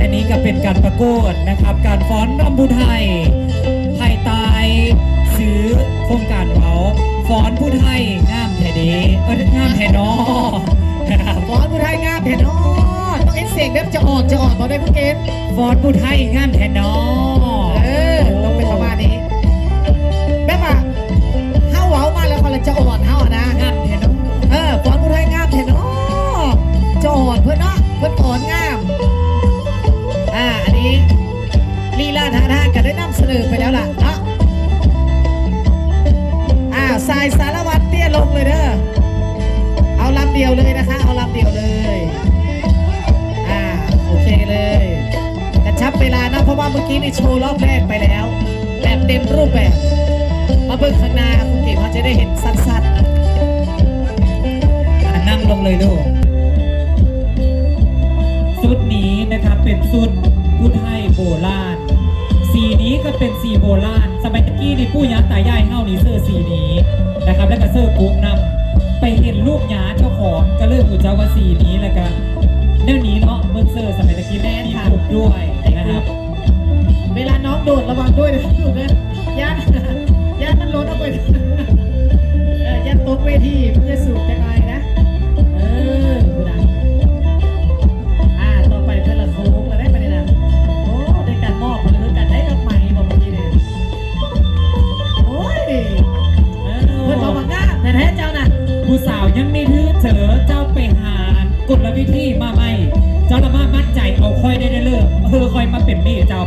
นันนี้ก็เป็นการประกวดนะครับ การฟ้อนรำบูไทยภายใต้ซื้อโครงการเขาฟ้อนผู้ไทยงามแท้ดีเอองามแท้น้อง จะออกจะออกตอนได้พวกเกณฑ์ฟ้อนผู้ไทยงามแทนนอเออต้องเป็นประมาณนี้แบบว่าเฮาเว้ามาแล้วคนละจะออนเฮาอะนะ เพราะว่าเมื่อกี้นี่โชว์รอบแรกไปแล้ว แบบเต็มรูปแบบ มาเบิ่งข้างหน้าคุณเก๋เขาจะได้เห็นสั้นอะนั่งลงเลยลูกชุดนี้นะครับเป็นชุดผู้ไทยโบราณสีนี้ก็เป็นสีโบราณสมัยตะกี้นี่ปู่ย่าตายายเฮานี่เสื้อสีนี้นะครับ แล้วก็เสื้อปุ๊กนำไปเห็นรูปหยาเจ้าของก็เริ่มหูเจ้าว่าสีนี้แล้วก็เรื่องนี้เนาะเบิ่งเสื้อสมัยตะกี้แม่มีปุ๊กด้วยนะครับๆ เวลาน้องโดดระวังด้วยนะลูกนะยันยันมันล้นออกไปเออยันตกเวทีมันจะสูบจะไงนะ เออกูดังอ่าต่อไปเพื่อนละโค้งมาได้ไปเลยนะโอ้ได้การมอบมาเลยการได้ดอกไม้บอกเมื่อกี้เนี่ยโอ้ยเพื่อนบอกว่าง่าแต่แท้เจ้าน่ะผู้สาวยังไม่ถือเถอเจ้าไปหากฎวิธีมาไหมเจ้าละมามั่นใจเอาค่อยได้ได้เลิกเออค่อยมาเป็นนี่เจ้า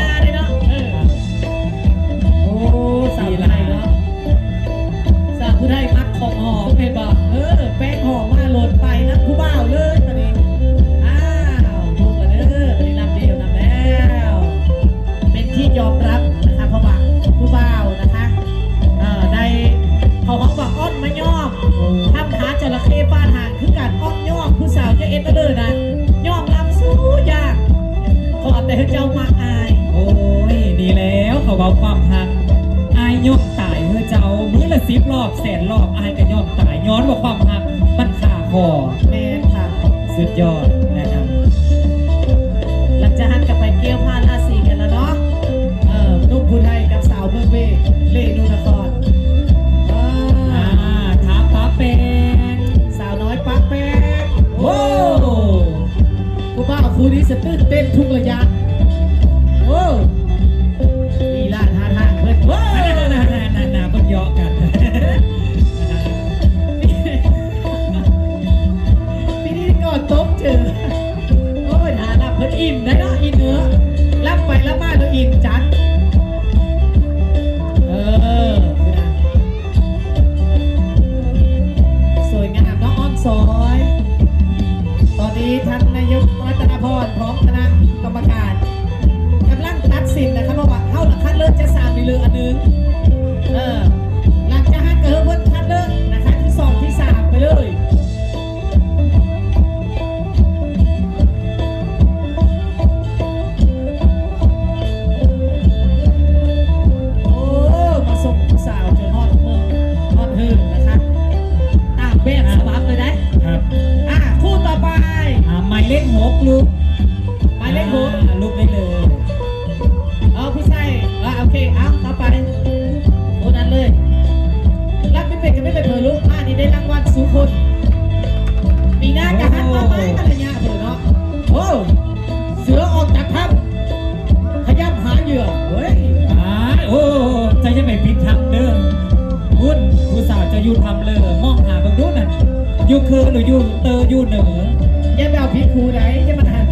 จ ความหักอายย่อมตายเพื่อเจ้ามื้อละสิบรอบแสนรอบอายก็ย่อมตายย้อนว่าความหักมันขาคอแมนค่ะสุดยอดนะครับหลังจากหันกลับไปเกี่ยวพานอาสีกันแล้วเนาะเออนุ่มผู้ไทยกับสาวเมืองเวเล่นูนครอ่าอ่าถามป้าเป็นสาวน้อยปักแป๊กโอ้ผู้บ่าวคู่นี้สะตื่นเต้นทุกระยะโอ้ นานาบนยอกันปีนี้ก็ตบเจอโอ้ยหาลับเพื่อนอิ่มได้เนาะอินเนื้อรับไปรับมาโดยวอิ่มจัด อยู่คือหนูอยู่เตออยู่เหนือยังไปเอาพิษครูไหนอย่ามาทาน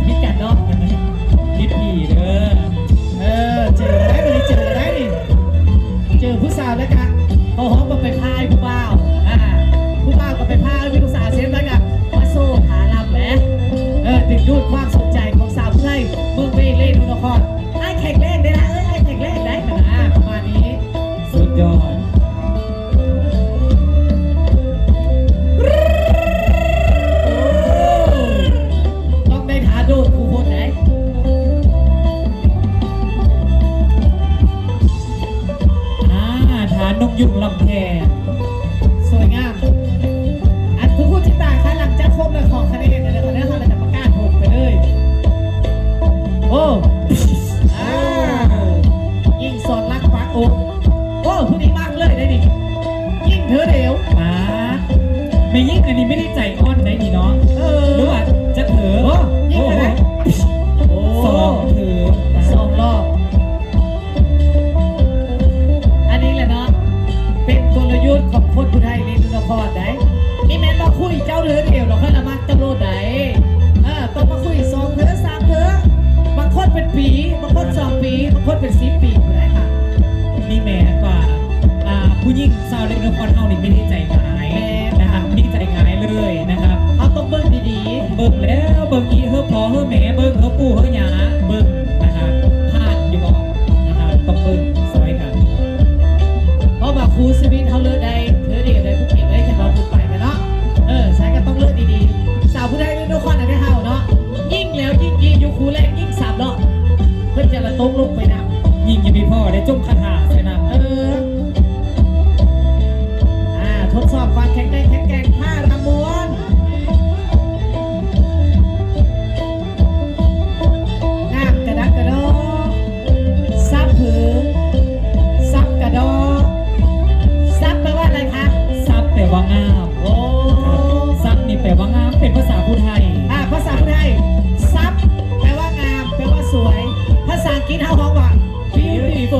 กินเท่าห้องว่ะชีวิตดีโฟ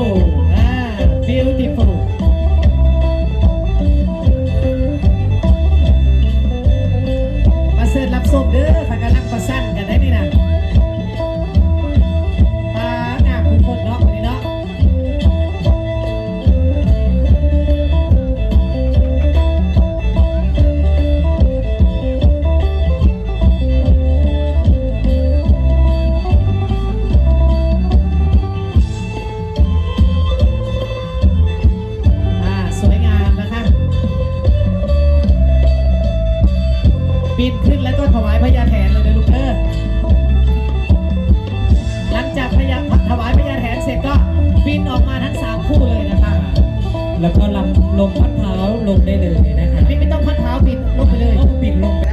บินขึ้นแล้วก็ถวายพญาแถนเลยนะลูกเธอหลังจากพญาถวายพญาแถนเสร็จก็บินออกมาทั้งสามคู่เลยนะคะแล้วก็ลำลงพัดเท้าลงได้เลยนะคะไม่ไม่ต้องพัดเท้าปิดลงไปเลยปิดลงไป